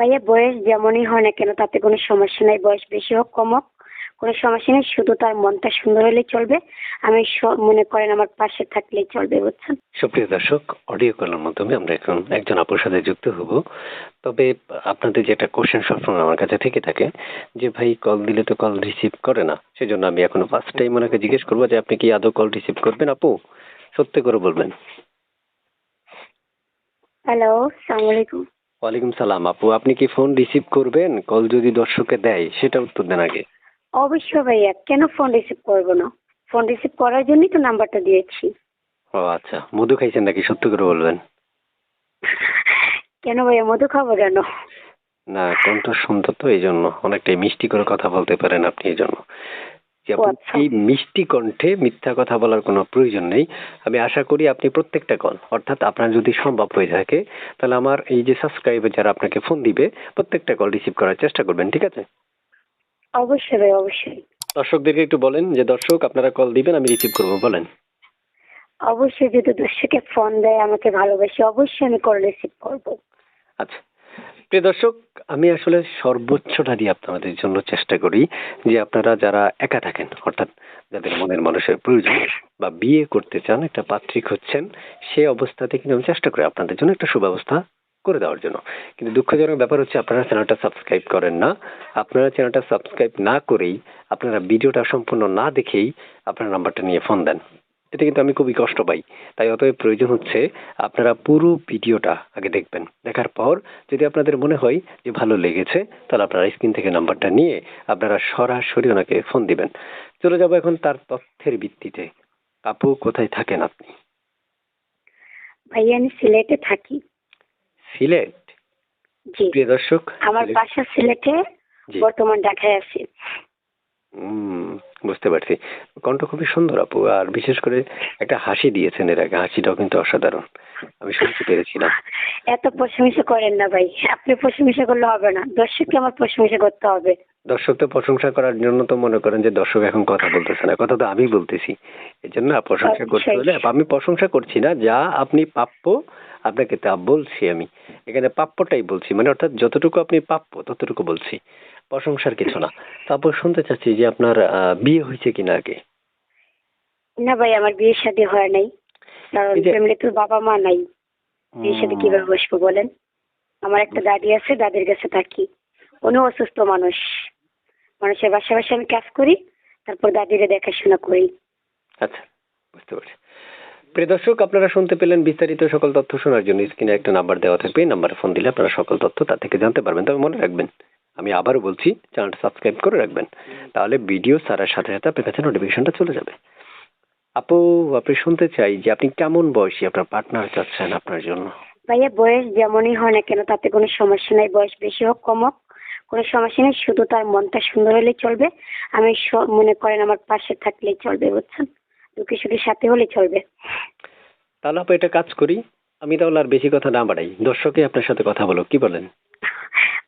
ভাইয়া বয়স যেমনই হয় না কেন তাতে কোনো সমস্যা নাই। বয়স বেশি হোক কম হোক কোনো সমস্যা নেই। শুধু তার মনটা সুন্দর হলেই চলবে। আমি মনে করেন আমার পাশে থাকলেই চলবে বুঝছেন? সুপ্রিয় দর্শক অডিও কলের মাধ্যমে আমরা এখন একজন আপুর সাথে যুক্ত হব। তবে আপনাদের যেটা কোশ্চেন সবসময় আমার কাছে থেকে থাকে যে ভাই কল দিলে তো কল রিসিভ করে না সেজন্য আমি এখনও ফার্স্ট টাইম ওনাকে জিজ্ঞেস করব যে আপনি কি আদৌ কল রিসিভ করবেন আপু? সত্যি করে বলবেন। হ্যালো সালাম আলাইকুম। ওয়ালাইকুম সালাম আপু আপনি কি ফোন রিসিভ করবেন? কল যদি দর্শকে দেয় সেটা উত্তর দেন আগে। অবশ্যই ভাইয়া কেন ফোন রিসিভ করব না? ফোন রিসিভ করার জন্যই তো নাম্বারটা দিয়েছি। ও আচ্ছা মধু খাইছেন নাকি? সত্যি করে বলবেন। কেন ভাইয়া মধু খাব কেন? না কণ্ঠ সুন্দর তো এই জন্য অনেকটাই মিষ্টি করে কথা বলতে পারেন আপনি এই জন্য যে আপনি আচ্ছা। এই মিষ্টি কণ্ঠে মিথ্যা কথা বলার কোনো প্রয়োজন নেই। আমি আশা করি আপনি প্রত্যেকটা কল অর্থাৎ আপনার যদি সম্ভব হয়ে থাকে তাহলে আমার এই যে সাবস্ক্রাইবার যারা আপনাকে ফোন দিবে প্রত্যেকটা কল রিসিভ করার চেষ্টা করবেন ঠিক আছে? অবশ্যই ভাই অবশ্যই। দর্শকদেরকে একটু বলেন যে দর্শক আপনারা কল দিবেন আমি রিসিভ করব বলেন। অবশ্যই যদি দর্শকে ফোন দেয় আমাকে ভালোবাসে অবশ্যই আমি কল রিসিভ করব। আচ্ছা। প্রিয় দর্শক, আমি আসলে সর্বোচ্চটা দিয়ে আপনাদের জন্য চেষ্টা করি যে আপনারা যারা একা থাকেন, অর্থাৎ যাদের মনের মানুষের প্রয়োজন বা বিয়ে করতে চান, একটা পাত্রী খুঁজছেন, সে অবস্থাতে কিন্তু আমি চেষ্টা করি আপনাদের জন্য একটা সুব্যবস্থা করে দেওয়ার জন্য। কিন্তু দুঃখজনক ব্যাপার হচ্ছে আপনারা চ্যানেলটা সাবস্ক্রাইব করেন না। আপনারা চ্যানেলটা সাবস্ক্রাইব না করেই আপনারা ভিডিওটা সম্পূর্ণ না দেখেই আপনার নাম্বারটা নিয়ে ফোন দেন। এতে কিন্তু আমি খুবই কষ্ট পাই। তাই অতএব প্রয়োজন হচ্ছে আপনারা পুরো ভিডিওটা আগে দেখবেন। দেখার পর যদি আপনাদের মনে হয় যে ভালো লেগেছে তাহলে আপনারা স্ক্রিন থেকে নাম্বারটা নিয়ে আপনারা সরাসরি ওনাকে ফোন দিবেন। চলে যাব এখন তার তথ্যের ভিত্তিতে। আপু কোথায় থাকেন আপনি? ভাইয়া আমি সিলেটে থাকি। সিলেট? জি। প্রিয় দর্শক আমার বাসা সিলেটে বর্তমান ঢাকায় আছি। বুঝতে পারছি। কণ্ঠ খুবই সুন্দর আপু আর বিশেষ করে একটা হাসি দিয়েছেন এর আগে হাসিটাও কিন্তু অসাধারণ। আমি শুনতে পেরেছিলাম এত প্রশংসা করেন না ভাই আপনি প্রশংসা করলে হবে না দর্শককে আমার প্রশংসা করতে হবে। দর্শক তো প্রশংসা করার জন্য তো মনে করেন যে দর্শক এখন কথা বলতেছে না কথা তো আমি বলতেছি। এই জন্য প্রশংসা করতে হলে আমি প্রশংসা করছি না যা আপনি প্রাপ্য আপনাকে তা বলছি আমি। এখানে প্রাপ্যটাই বলছি মানে অর্থাৎ যতটুকু আপনি প্রাপ্য ততটুকু বলছি। প্রশংসার কিছু না। তারপর শুনতে চাচ্ছি যে আপনার বিয়ে হয়েছে কিনা আগে? না ভাই আমার বিয়ে শাদী হয় নাই। কারণ ফ্যামিলিতে বাবা মা নাই। বিয়ে শাদী কীভাবে বসবো বলেন? আমার একটা দাদি আছে দাদির কাছে থাকি। উনি অসুস্থ মানুষ। মানুষের বাসা বাসা আমি কাজ করি তারপর দাদিরে দেখাশোনা করি। আচ্ছা বুঝতে পারছি। প্রিয় দর্শক আপনারা শুনতে পেলেন বিস্তারিত সকল তথ্য শোনার জন্য স্ক্রিনে একটা নাম্বার দেওয়া থাকবে। নাম্বারে ফোন দিলে আপনারা সকল তথ্য তার থেকে জানতে পারবেন। তবে মনে রাখবেন আমি আবারও বলছি চ্যানেলটা সাবস্ক্রাইব করে রাখবেন। তাহলে ভিডিও ছাড়ার সাথে সাথে আপনার কাছে নোটিফিকেশনটা চলে যাবে। আপু আপনি শুনতে চাই যে আপনি কেমন বয়সী? আপনার পার্টনার চাচ্ছেন আপনার জন্য। ভাইয়া বয়স যেমনই হয় না কেন তাতে কোনো সমস্যা নাই। বয়স বেশি হোক কম হোক কোনো সমস্যা নেই। শুধু তার মনটা সুন্দর হলেই চলবে। আমি মনে করেন আমার পাশে থাকলেই চলবে বুঝছেন? দুঃখী সুখীর সাথে হলেই চলবে। তাহলে আপু এটা কাজ করি। আমি তাহলে আর বেশি কথা না বাড়াই। দর্শকে আপনার সাথে কথা বলো কি বলেন?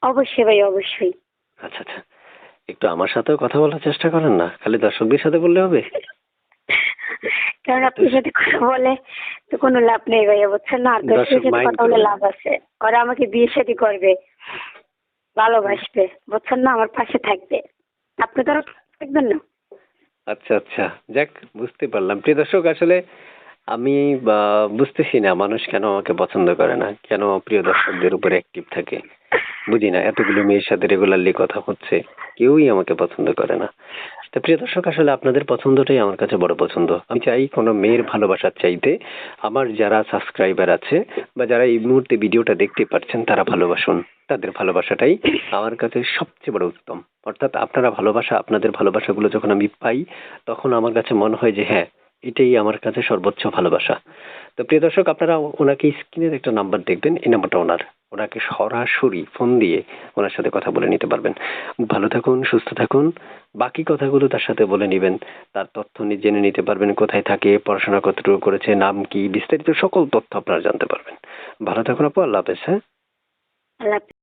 অবশ্যই ভাই অবশ্যই। আচ্ছা আচ্ছা। একটু আমার সাথেও কথা বলার চেষ্টা করেন না খালি দর্শকদের সাথে বললে হবে? কারণ আপনার সাথে কথা বলে তো কোনো লাভ নেই ভাইয়া বুঝছেন না? আর দর্শকের সাথে কথা বলে লাভ আছে। ওরা আমাকে বিয়ে শাদী করবে ভালোবাসবে বুঝছেন না? আমার পাশে থাকবে। আপনি তো থাকবেন না। আচ্ছা আচ্ছা। যাক বুঝতে পারলাম। প্রিয় দর্শক আসলে আমি বা, বুঝতেছি না মানুষ কেন আমাকে পছন্দ করে না কেন প্রিয় দর্শকদের উপরে অ্যাক্টিভ থাকে। বুঝি না এতগুলো মেয়ের সাথে রেগুলারলি কথা হচ্ছে কেউই আমাকে পছন্দ করে না। তো প্রিয় দর্শক আসলে আপনাদের পছন্দটাই আমার কাছে বড় পছন্দ। আমি চাই কোনো মেয়ের ভালোবাসার চাইতে আমার যারা সাবস্ক্রাইবার আছে বা যারা এই মুহূর্তে ভিডিওটা দেখতে পাচ্ছেন তারা ভালোবাসুন। তাদের ভালোবাসাটাই আমার কাছে সবচেয়ে বড় উত্তম। অর্থাৎ আপনারা ভালোবাসা আপনাদের ভালোবাসাগুলো যখন আমি পাই তখন আমার কাছে মনে হয় যে হ্যাঁ এটাই আমার কাছে সর্বোচ্চ ভালোবাসা। তো প্রিয় দর্শক, আপনারা ওনাকে স্ক্রিনের একটা নাম্বার দেখবেন, এই নাম্বারটা ওনার। ওনাকে সরাসরি ফোন দিয়ে ওনার সাথে কথা বলে নিতে পারবেন। ভালো থাকুন, সুস্থ থাকুন। বাকি কথাগুলো তার সাথে বলে নেবেন। তার তথ্য জেনে নিতে পারবেন, কোথায় থাকে, পড়াশোনা কতটুকু করেছে, নাম কি, বিস্তারিত সকল তথ্য আপনারা জানতে পারবেন। ভালো থাকুন আপু, আল্লাহ হাফেজ হ্যাঁ।